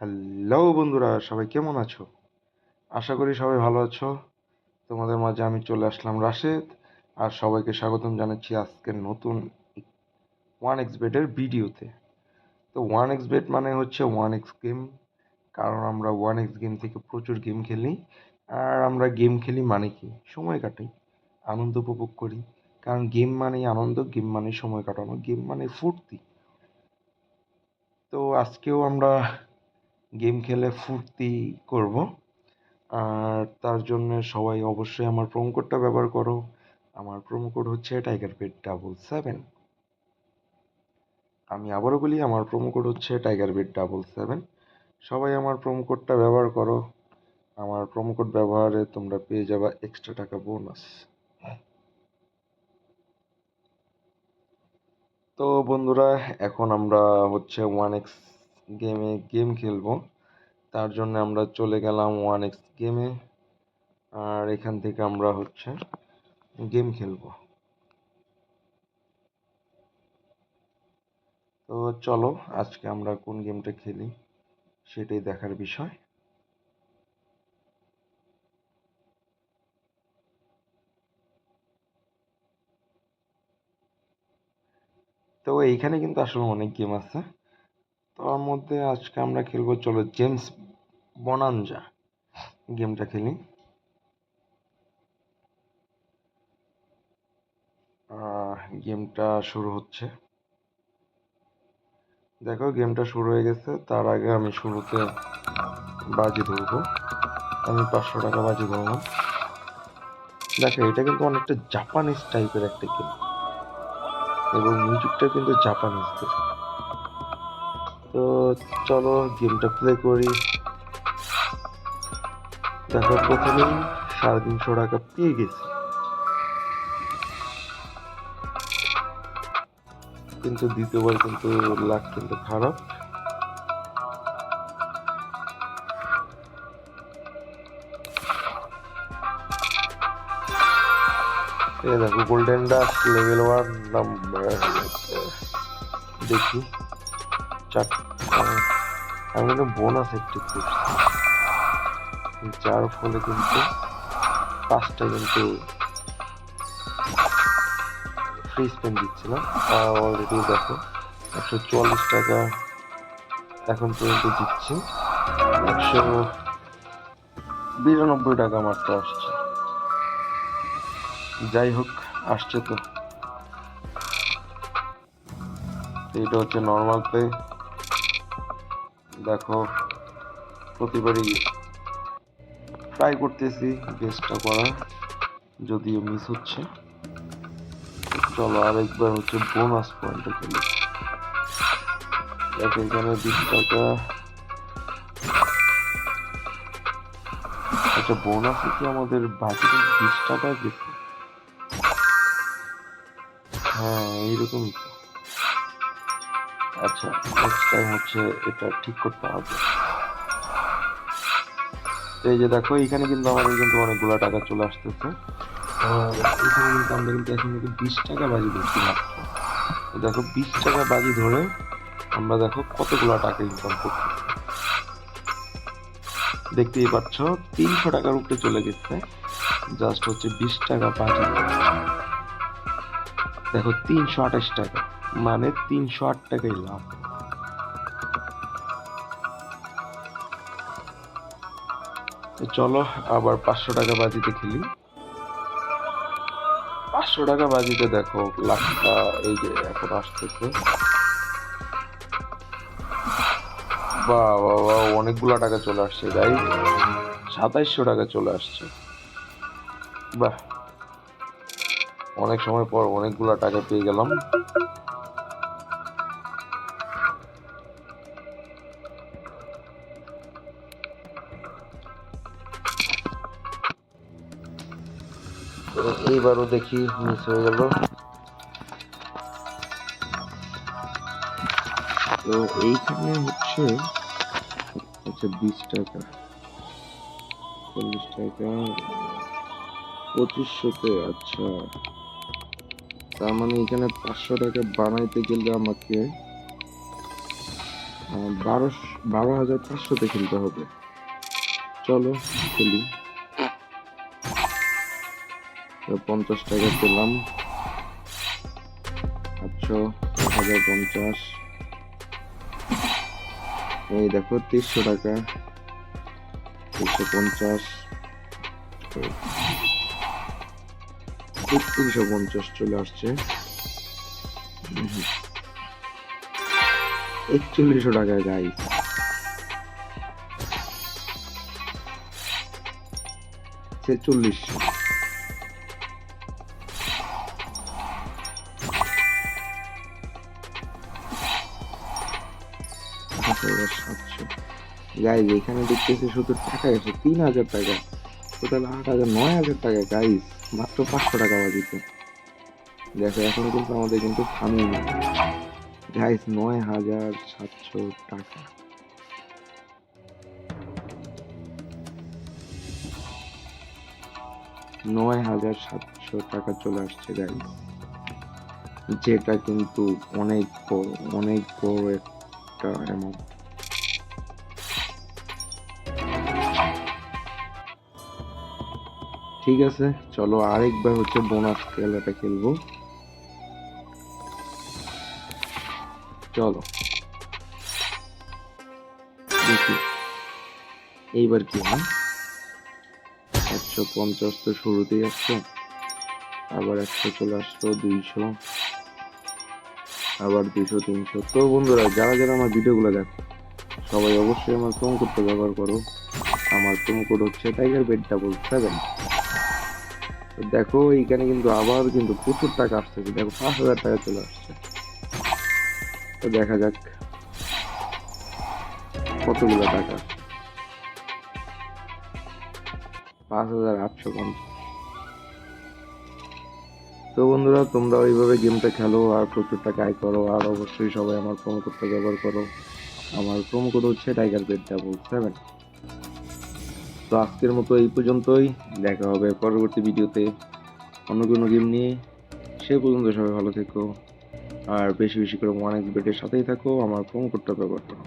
Hello বন্ধুরা, সবাই কেমন আছো? আশা করি সবাই ভালো আছো। তোমাদের মাঝে আমি চলে আসলাম রাশেদ, আর সবাইকে স্বাগতম জানাচ্ছি আজকের নতুন ওয়ান এক্স বেটের ভিডিওতে। তো ওয়ান এক্স বেট মানে হচ্ছে ওয়ান এক্স গেম কারণ আমরা ওয়ান এক্স গেম থেকে প্রচুর গেম খেলি, আর আমরা গেম খেলি মানে কি? সময় কাটাই, আনন্দ উপভোগ করি। কারণ গেম মানেই আনন্দ গেম মানে সময় কাটানো গেম মানে ফুর্তি। তো আজকেও আমরা গেম খেলে ফুর্তি করব। আর তার জন্য সবাই অবশ্যই আমার প্রোমো কোডটা ব্যবহার করো। আমার প্রোমো কোড হচ্ছে টাইগার পেট ডাবল সেভেন আমি আবারও বলি, আমার প্রোমো কোড হচ্ছে টাইগার বেড ডাবল সেভেন সবাই আমার প্রোমো কোডটা ব্যবহার করো। আমার প্রোমো কোড ব্যবহারে তোমরা পেয়ে যাবা এক্সট্রা টাকা বোনাস তো বন্ধুরা, এখন আমরা হচ্ছে ওয়ান এক্স গেমে গেম খেলব। তার জন্য আমরা চলে গেলাম ওয়ান এক্স গেমে আর এখান থেকে আমরা হচ্ছে গেম খেলব। তো চলো, আজকে আমরা কোন গেমটা খেলি সেটাই দেখার বিষয়। তো এইখানে কিন্তু আসলে অনেক গেম আছে। তার মধ্যে আজকে আমরা খেলব, চলো জেমস বনাঞ্জা গেমটা খেলি। গেমটা শুরু হচ্ছে। দেখো গেমটা শুরু হয়ে গেছে। তার আগে আমি শুরুতে বাজি ধরবো। আমি পাঁচশো টাকা বাজি ধরলাম। দেখো, এটা কিন্তু অনেকটা জাপানিজ টাইপের একটা গেম এবং মিউজিকটা কিন্তু জাপানিজদের তো চলো গেমটা প্লে করি। দেখো, প্রথমেই সাড়ে তিনশো টাকা পেয়ে গেছি। কিন্তু দ্বিতীয়বার কিন্তু লাখ কিন্তু খারাপ। দেখো golden duck level one number দেখি। চার আমি কিন্তু বোনাস একটু করছি যার ফলে কিন্তু পাঁচটা কিন্তু ফ্রি স্পেন দিচ্ছিলাম। অলরেডি দেখো, একশো চুয়াল্লিশ টাকা এখন পর্যন্ত দিচ্ছে। একশো বিরানব্বই টাকা মাত্র আসছে। যাই হোক, আসছে তো। এইটা হচ্ছে নর্মাল পে দেখো, প্রতিবারই ট্রাই করতেছি বেস্টটা করার, যদিও মিস হচ্ছে। চলো আরেকবার হচ্ছে বোনাস পয়েন্টে খেলি। দেখো, এখানে বিশ টাকা। আচ্ছা বোনাসে কি আমাদের বাজেটে বিশ টাকা গেছে হ্যাঁ এইরকমই আচ্ছা নেক্সট টাইম হচ্ছে এটা ঠিক করতে হবে। এই যে দেখো, এখানে কিন্তু আমাদের কিন্তু অনেকগুলো টাকা চলে আসতেছে। এখানে কিন্তু আমরা কিন্তু এখন কিন্তু বিশ টাকা বাজি ধরছি দেখো, বিশ টাকা বাজি ধরে আমরা দেখো কতগুলো টাকা ইনকাম করছি। দেখতেই পাচ্ছ, তিনশো টাকার উপরে চলে গেছে। জাস্ট হচ্ছে বিশ টাকা বাজি দেখো, তিনশো আঠাশ টাকা। মানে তিনশো আট টাকাই লাভ। চলো, আবার পাঁচশো টাকা বাজিতে খেলি। পাঁচশো টাকা বাজিতে দেখো লাখটা এই যে এখন আসতেছে। বাহ বাহ অনেকগুলা টাকা চলে আসছে গাই সাতাইশশো টাকা চলে আসছে। বাহ, অনেক সময় পর অনেকগুলা টাকা পেয়ে গেলাম। এইবারও দেখি মিস হয়ে গেল। তো এইখানে হচ্ছে আচ্ছা বিশ টাকা। চল্লিশ টাকা। পঁচিশশোতে আচ্ছা। তার মানে এখানে পাঁচশো টাকা বানাইতে গেলে আমাকে বারো বারো হাজার পাঁচশোতে খেলতে হবে। চলো, খেলি। পঞ্চাশ টাকা পেলাম। আটশো এক হাজার পঞ্চাশ। এই দেখো, তিনশো টাকা। তিনশো পঞ্চাশ। তিনশো পঞ্চাশ চলে আসছে। একচল্লিশশো টাকা গাই ছেচল্লিশশো। সাতশো। গাইজ এখানে দেখতেছি শুধু টাকা গেছে, তিন হাজার টাকা। টোটাল আট হাজার, নয় হাজার টাকা গাইজ মাত্র পাঁচশো টাকা বাজিতে দেখো, এখন কিন্তু আমাদের কিন্তু থামিয়ে না গাইজ নয় হাজার সাতশো টাকা। নয় হাজার সাতশো টাকা চলে আসছে গাইজ যেটা কিন্তু অনেক বড় অনেক বড় একটা অ্যামাউন্ট ঠিক আছে, চলো আরেকবার হচ্ছে বোনাস খেলাটা খেলব। চলো। দেখি, এইবার কি হয়? একশো পঞ্চাশ তো শুরুতেই আসছে, আবার একশো চলে দুইশো, আবার দুইশো, তিনশো। তো বন্ধুরা, যারা যারা আমার ভিডিওগুলো দেখো, সবাই অবশ্যই আমার প্রোমো কোডটা ব্যবহার করো। আমার প্রোমো কোড হচ্ছে টাইগার বেড ডাবল সেভেন দেখো, এইখানে কিন্তু আবার কিন্তু প্রচুর টাকা আসছে। দেখো, পাঁচ হাজার টাকা চলে আসছে। তো দেখা যাক কতগুলো টাকা। পাঁচ হাজার আটশো পঞ্চাশ। তো বন্ধুরা, তোমরা ওইভাবে গেমটা খেলো আর প্রচুর টাকা আয় করো, আর অবশ্যই সবাই আমার প্রোমো কোডটা ব্যবহার করো। আমার প্রোমো কোড হচ্ছে টাইগার বেড ডাবল সেভেন তো আজকের মতো এই পর্যন্তই। দেখা হবে পরবর্তী ভিডিওতে অন্য কোনো গেম নিয়ে। সে পর্যন্ত সবাই ভালো থেকো। আর বেশি বেশি করে অনেক এক্স বেটের সাথেই থাকো। আমার প্রোমো কোডটা ব্যবহার করো।